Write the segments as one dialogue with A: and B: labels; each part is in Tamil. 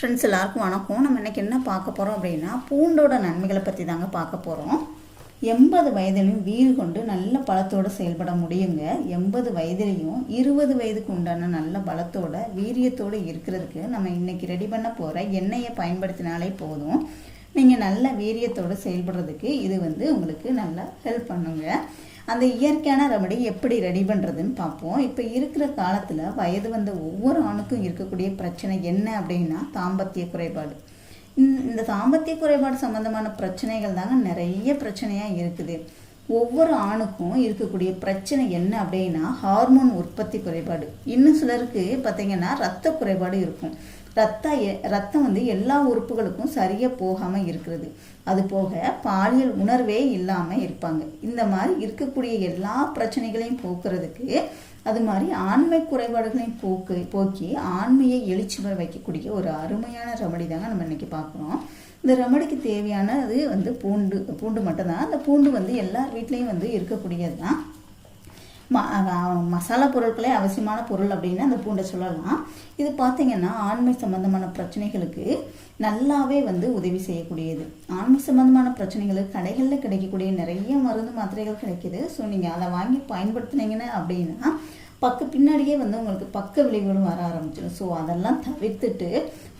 A: ஃப்ரெண்ட்ஸ் எல்லாருக்கும் வணக்கம். நம்ம இன்னைக்கு என்ன பார்க்க போகிறோம் அப்படின்னா பூண்டோட நன்மைகளை பற்றி தாங்க பார்க்க போகிறோம் எண்பது வயதிலையும் வீறு கொண்டு நல்ல பலத்தோடு செயல்பட முடியுங்க. எண்பது வயதிலையும் இருபது வயதுக்கு உண்டான நல்ல பலத்தோட வீரியத்தோடு இருக்கிறதுக்கு நம்ம இன்றைக்கி ரெடி பண்ண போகிற எண்ணெயை பயன்படுத்தினாலே போதும். நீங்கள் நல்ல வீரியத்தோடு செயல்படுறதுக்கு இது வந்து உங்களுக்கு நல்லா ஹெல்ப் பண்ணுங்க. அந்த இயற்கையான ரெமடி எப்படி ரெடி பண்ணுறதுன்னு பார்ப்போம். இப்போ இருக்கிற காலத்தில் வயது வந்த ஒவ்வொரு ஆணுக்கும் இருக்கக்கூடிய பிரச்சனை என்ன அப்படின்னா தாம்பத்திய குறைபாடு. இந்த- இந்த தாம்பத்திய குறைபாடு சம்பந்தமான பிரச்சனைகள் தாங்க நிறைய பிரச்சனையாக இருக்குது. ஒவ்வொரு ஆணுக்கும் இருக்கக்கூடிய பிரச்சனை என்ன அப்படின்னா ஹார்மோன் உற்பத்தி குறைபாடு. இன்னும் சிலருக்கு பார்த்தீங்கன்னா ரத்த குறைபாடு இருக்கும். ரத்த எ- ரத்தம் வந்து எல்லா உறுப்புகளுக்கும் சரியாக போகாமல் இருக்கிறது. அது போக பாலியல் உணர்வே இல்லாமல் இருப்பாங்க. இந்த மாதிரி இருக்கக்கூடிய எல்லா பிரச்சனைகளையும் போக்குறதுக்கு அது மாதிரி ஆண்மை குறைபாடுகளையும் போக்கு போக்கி ஆண்மையை எழுச்சி வர வைக்கக்கூடிய ஒரு அருமையான ரெமடி தாங்க நம்ம இன்னைக்கு பார்க்குறோம். இந்த ரெமடிக்கு தேவையானது வந்து பூண்டு பூண்டு மட்டும்தான். அந்த பூண்டு வந்து எல்லார் வீட்லேயும் வந்து இருக்கக்கூடியது தான் மசாலா பொருட்களே அவசியமான பொருள் அப்படின்னு அந்த பூண்டை சொல்லலாம். இது பார்த்தீங்கன்னா ஆண்மை சம்பந்தமான பிரச்சனைகளுக்கு நல்லாவே வந்து உதவி செய்யக்கூடியது. ஆண்மை சம்பந்தமான பிரச்சனைகளுக்கு கடைகளில் கிடைக்கக்கூடிய நிறைய மருந்து மாத்திரைகள் கிடைக்குது. ஸோ நீங்கள் அதை வாங்கி பயன்படுத்தினீங்கன்னு அப்படின்னா பக்க பின்னாடியே வந்து உங்களுக்கு பக்க விளைவுகளும் வர ஆரம்பிச்சிடும். ஸோ அதெல்லாம் தவிர்த்துட்டு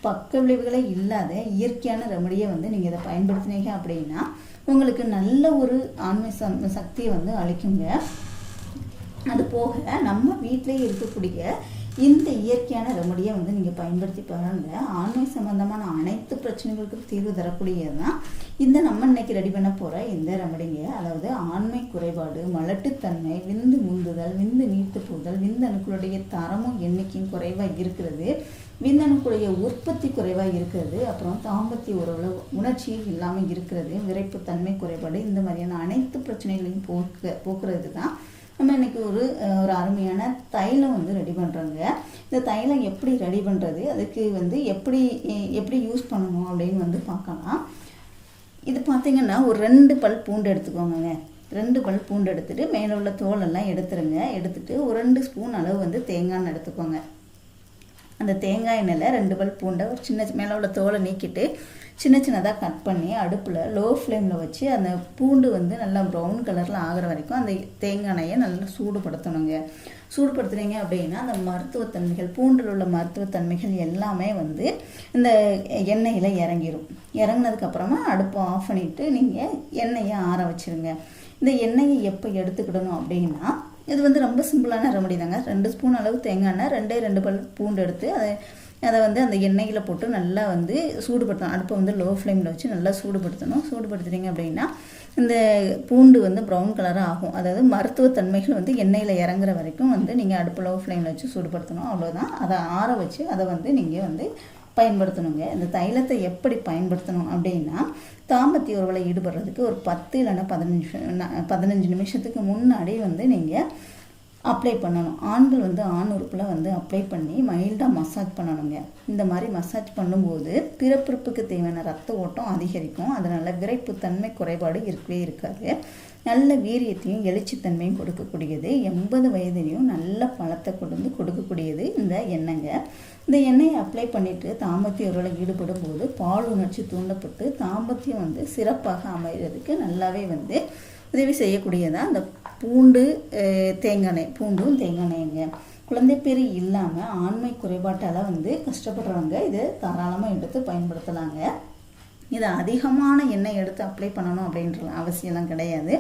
A: பக்க விளைவுகளே இல்லாத இயற்கையான ரெமடியை வந்து நீங்கள் இதை பயன்படுத்தினீங்க அப்படின்னா உங்களுக்கு நல்ல ஒரு ஆன்மீக சக்தியை வந்து அளிக்குங்க. அது போக நம்ம வீட்டிலேயே இருக்கக்கூடிய இந்த இயற்கையான ரெமடியை வந்து நீங்கள் பயன்படுத்தி பாருங்க. ஆண்மை சம்பந்தமான அனைத்து பிரச்சனைகளுக்கும் தீர்வு தரக்கூடியது தான் இந்த நம்ம இன்னைக்கு ரெடி பண்ண போகிற இந்த ரெமடிங்க அதாவது ஆண்மை குறைபாடு மலட்டுத்தன்மை விந்து முந்துதல் விந்து நீர்த்து போதல் விந்தணுக்களுடைய தரமும் எண்ணிக்கையும் குறைவாக இருக்கிறது. விந்தணுக்களுடைய உற்பத்தி குறைவாக இருக்கிறது. அப்புறம் தாம்பத்திய உறவுல உணர்ச்சி இல்லாமல் இருக்கிறது. விரைப்புத்தன்மை குறைபாடு இந்த மாதிரியான அனைத்து பிரச்சனைகளையும் போக்கு போக்குறது தான் நம்ம இன்றைக்கி ஒரு ஒரு அருமையான தைலம் வந்து ரெடி பண்ணுறோங்க இந்த தைலம் எப்படி ரெடி பண்ணுறது அதுக்கு வந்து எப்படி எப்படி யூஸ் பண்ணணும் அப்படின்னு வந்து பார்க்கலாம். இது பார்த்திங்கன்னா ஒரு ரெண்டு பல் பூண்டு எடுத்துக்கோங்கங்க. ரெண்டு பல் பூண்டு எடுத்துகிட்டு மேலே உள்ள தோலெல்லாம் எடுத்துருங்க. எடுத்துகிட்டு ஒரு ரெண்டு ஸ்பூன் அளவு வந்து தேங்காய் எடுத்துக்கோங்க. அந்த தேங்காய் எண்ணெயில் ரெண்டு பல் பூண்டை ஒரு சின்ன மேலே உள்ள தோலை நீக்கிட்டு சின்ன சின்னதாக கட் பண்ணி அடுப்பில் லோ ஃப்ளேமில் வச்சு அந்த பூண்டு வந்து நல்லா ப்ரௌன் கலரில் ஆகிற வரைக்கும் அந்த தேங்காய் எண்ணெயை நல்லா சூடுபடுத்தணுங்க. சூடுபடுத்துனீங்க அப்படின்னா அந்த மருத்துவத்தன்மைகள் பூண்டில் உள்ள மருத்துவத்தன்மைகள் எல்லாமே வந்து இந்த எண்ணெயில் இறங்கிடும் இறங்குனதுக்கப்புறமா அடுப்பை ஆஃப் பண்ணிவிட்டு நீங்கள் எண்ணெயை ஆற வச்சுருங்க. இந்த எண்ணெயை எப்போ எடுத்துக்கிடணும் அப்படின்னா இது வந்து ரொம்ப சிம்பிளான ரெமடி தாங்க. ரெண்டு ஸ்பூன் அளவு தேங்காய் எண்ணெய் ரெண்டே ரெண்டு பல் பூண்டு எடுத்து அதை அதை வந்து அந்த எண்ணெயில் போட்டு நல்லா வந்து சூடுபடுத்தணும். அடுப்பை வந்து லோ ஃப்ளேமில் வச்சு நல்லா சூடுபடுத்தணும். சூடுபடுத்துறீங்க அப்படின்னா இந்த பூண்டு வந்து ப்ரௌன் கலராக ஆகும். அதாவது மருத்துவத்தன்மைகள் வந்து எண்ணெயில் இறங்குற வரைக்கும் வந்து நீங்கள் அடுப்பு லோ ஃப்ளேமில் வச்சு சூடுபடுத்தணும். அவ்வளோதான் அதை ஆற வச்சு அதை வந்து நீங்கள் வந்து பயன்படுத்தணுங்க. இந்த தைலத்தை எப்படி பயன்படுத்தணும் அப்படின்னா தாம்பத்திய உறவில் ஈடுபடுறதுக்கு ஒரு பத்து இல்லைன்னா பதினஞ்சு பதினஞ்சு நிமிஷத்துக்கு முன்னாடி வந்து நீங்கள் அப்ளை பண்ணணும். ஆண்கள் வந்து ஆண் உறுப்பில் வந்து அப்ளை பண்ணி மைல்டாக மசாஜ் பண்ணணுங்க. இந்த மாதிரி மசாஜ் பண்ணும்போது பிறப்பிறப்புக்கு தேவையான ரத்த ஓட்டம் அதிகரிக்கும். அதனால் விரைப்புத்தன்மை குறைபாடு இருக்கவே இருக்காது. நல்ல வீரியத்தையும் எழுச்சித்தன்மையும் கொடுக்கக்கூடியது. எண்பது வயதிலையும் நல்ல பழத்தை கொண்டு கொடுக்கக்கூடியது இந்த எண்ணெய்ங்க. இந்த எண்ணெயை அப்ளை பண்ணிட்டு தாம்பத்திய உருளை ஈடுபடும் போது பால் உணர்ச்சி தூண்டப்பட்டு தாம்பத்தியம் வந்து சிறப்பாக அமைகிறதுக்கு நல்லாவே வந்து உதவி செய்யக்கூடியதாக அந்த பூண்டு தேங்காய் எண்ணெய். பூண்டும் தேங்காய் எண்ணெய்ங்க குழந்தை பேர் இல்லாமல் ஆண்மை குறைபாட்டால் வந்து கஷ்டப்படுறவங்க இதை தாராளமாக எடுத்து பயன்படுத்தலாங்க. இது அதிகமான எண்ணெய் எடுத்து அப்ளை பண்ணணும் அப்படின்ற அவசியம்லாம் கிடையாது.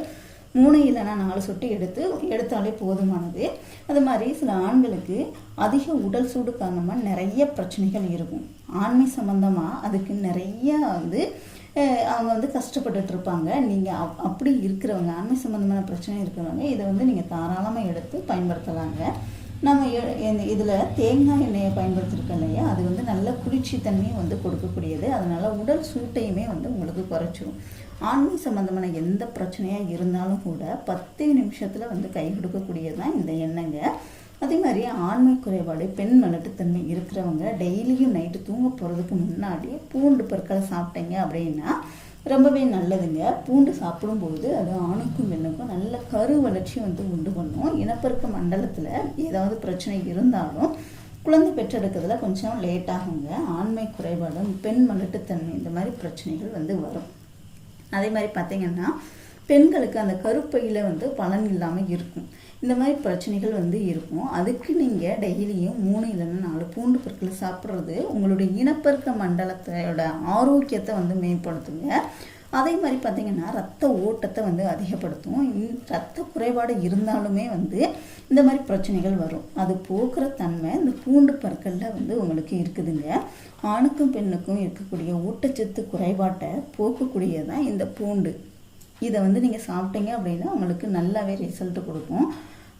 A: மூணு இல்லைன்னா நாலு சொட்டு எடுத்து எடுத்தாலே போதுமானது. அது மாதிரி சில ஆண்களுக்கு அதிக உடல் சூடு காரணமாக நிறைய பிரச்சனைகள் இருக்கும். ஆண்மை சம்பந்தமாக அதுக்கு நிறைய வந்து அவங்க வந்து கஷ்டப்பட்டுட்டு இருப்பாங்க. நீங்கள் அப் அப்படி இருக்கிறவங்க ஆண்மை சம்மந்தமான பிரச்சனை இருக்கிறவங்க இதை வந்து நீங்கள் தாராளமாக எடுத்து பயன்படுத்தலாங்க. நம்ம இதில் தேங்காய் எண்ணெயை பயன்படுத்திருக்கோம் இல்லையா? அது வந்து நல்ல குளிர்ச்சி தன்மையை வந்து கொடுக்கக்கூடியது. அதனால் உடல் சூட்டையுமே வந்து உங்களுக்கு குறைச்சிரும். ஆண்மை சம்மந்தமான எந்த பிரச்சனையாக இருந்தாலும் கூட பத்து நிமிஷத்தில் வந்து கை கொடுக்கக்கூடியது தான் இந்த எண்ணெய்ங்க. அதே மாதிரி ஆண்மை குறைபாடு பெண் மலட்டுத்தன்மை இருக்கிறவங்க டெய்லியும் நைட்டு தூங்க போகிறதுக்கு முன்னாடி பூண்டு பற்களை சாப்பிட்டீங்க அப்படின்னா ரொம்பவே நல்லதுங்க. பூண்டு சாப்பிடும்போது அது ஆணுக்கும் பெண்ணுக்கும் நல்ல கரு வளர்ச்சி வந்து உண்டு பண்ணும். இனப்பெருக்க மண்டலத்தில் ஏதாவது பிரச்சனை இருந்தாலும் குழந்தை பெற்றெடுக்கிறதுல கொஞ்சம் லேட் ஆகுங்க. ஆண்மை குறைபாடும் பெண் மலட்டுத்தன்மை இந்த மாதிரி பிரச்சனைகள் வந்து வரும். அதே மாதிரி பார்த்தீங்கன்னா பெண்களுக்கு அந்த கருப்பையில் வந்து பலன் இல்லாமல் இருக்கும். இந்த மாதிரி பிரச்சனைகள் வந்து இருக்கும். அதுக்கு நீங்கள் டெய்லியும் மூணு இல்லைன்னா நாலு பூண்டு பொருட்களை சாப்பிட்றது உங்களுடைய இனப்பெருக்க மண்டலத்தோட ஆரோக்கியத்தை வந்து மேம்படுத்துங்க. அதே மாதிரி பார்த்தீங்கன்னா ரத்த ஓட்டத்தை வந்து அதிகப்படுத்தும். இந்- ரத்த குறைபாடு இருந்தாலுமே வந்து இந்த மாதிரி பிரச்சனைகள் வரும். அது போக்குற தன்மை இந்த பூண்டு பற்களில் வந்து உங்களுக்கு இருக்குதுங்க. ஆணுக்கும் பெண்ணுக்கும் இருக்கக்கூடிய ஊட்டச்சத்து குறைபாட்டை போக்கக்கூடியதான் இந்த பூண்டு. இதை வந்து நீங்கள் சாப்பிட்டீங்க அப்படின்னா உங்களுக்கு நல்லாவே ரிசல்ட் கொடுக்கும்.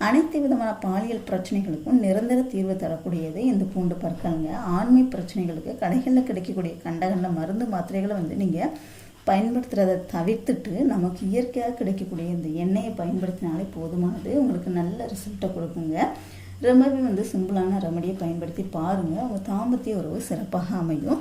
A: அனைத்து விதமான பாலியல் பிரச்சனைகளுக்கும் நிரந்தர தீர்வு தரக்கூடியது இந்த பூண்டு பற்களுங்க. ஆண்மை பிரச்சனைகளுக்கு கடைகளில் கிடைக்கக்கூடிய கண்டகண்ட மருந்து மாத்திரைகளை வந்து நீங்கள் பயன்படுத்துகிறத தவிர்த்துட்டு நமக்கு இயற்கையாக கிடைக்கக்கூடிய இந்த எண்ணெயை பயன்படுத்தினாலே போதுமானது. உங்களுக்கு நல்ல ரிசல்ட்டை கொடுக்குங்க. ரொம்பவே வந்து சிம்பிளான ரெமடியை பயன்படுத்தி பாருங்கள் உங்கள் தாம்பத்திய உறவு சிறப்பாக அமையும்.